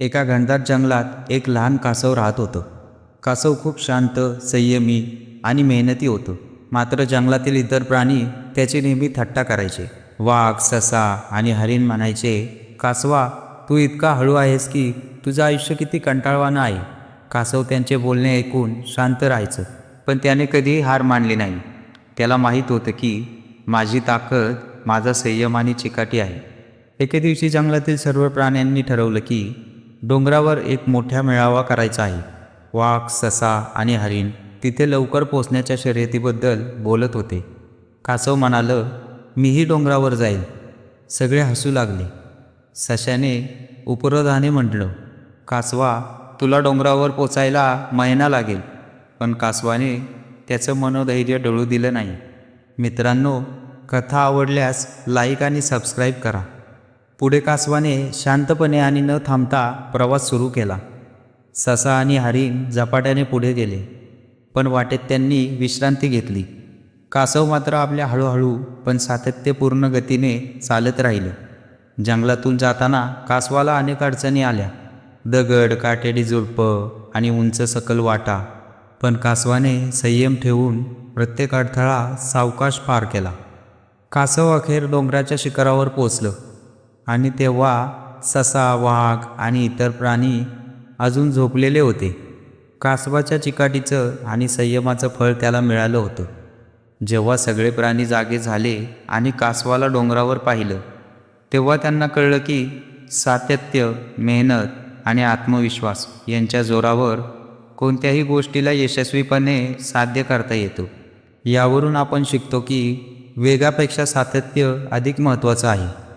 एका घनदाट जंगलात एक लहान कासव राहत होतं. कासव खूप शांत संयमी आणि मेहनती होतं. मात्र जंगलातील इतर प्राणी त्याची नेहमी थट्टा करायचे. वाघ ससा आणि हरिण म्हणायचे कासवा तू इतका हळू आहेस की तुझं आयुष्य किती कंटाळवाणं आहे. कासव त्यांचे बोलणे ऐकून शांत राहायचं पण त्याने कधीही हार मानली नाही. त्याला माहीत होतं की माझी ताकद माझा संयम आणि चिकाटी आहे. एके दिवशी जंगलातील सर्व प्राण्यांनी ठरवलं की डोंगरावर एक मोठा मेळावा करायचा आहे. वाघ ससा आणि हरिण तिथे लवकर पोचण्याच्या शर्यतीबद्दल बोलत होते. कासव म्हणालं मीही डोंगरावर जाईल सगळे हसू लागले. सशाने उपरोधाने म्हटलं कासवा तुला डोंगरावर पोचायला महिना लागेल. पण कासवाने त्याचं मनोधैर्य डळू दिलं नाही. मित्रांनो कथा आवडल्यास लाईक आणि सबस्क्राईब करा. पुढे कासवाने शांतपणे आणि न थांबता प्रवास सुरू केला. ससा आणि हरिण झपाट्याने पुढे गेले पण वाटेत त्यांनी विश्रांती घेतली. कासव मात्र आपल्या हळूहळू पण सातत्यपूर्ण गतीने चालत राहिलं. जंगलातून जाताना कासवाला अनेक अडचणी आल्या. दगड काटेडी झुडपं आणि उंच सकल वाटा पण कासवाने संयम ठेवून प्रत्येक अडथळा सावकाश पार केला. कासव अखेर डोंगराच्या शिखरावर पोचलं आणि तेव्हा ससा वाघ आणि इतर प्राणी अजून झोपलेले होते. कासवाच्या चिकाटीचं आणि संयमाचं फळ त्याला मिळालं होतं. जेव्हा सगळे प्राणी जागे झाले आणि कासवाला डोंगरावर पाहिलं तेव्हा त्यांना कळलं की सातत्य मेहनत आणि आत्मविश्वास यांच्या जोरावर कोणत्याही गोष्टीला यशस्वीपणे साध्य करता येतो. यावरून आपण शिकतो की वेगापेक्षा सातत्य अधिक महत्त्वाचं आहे.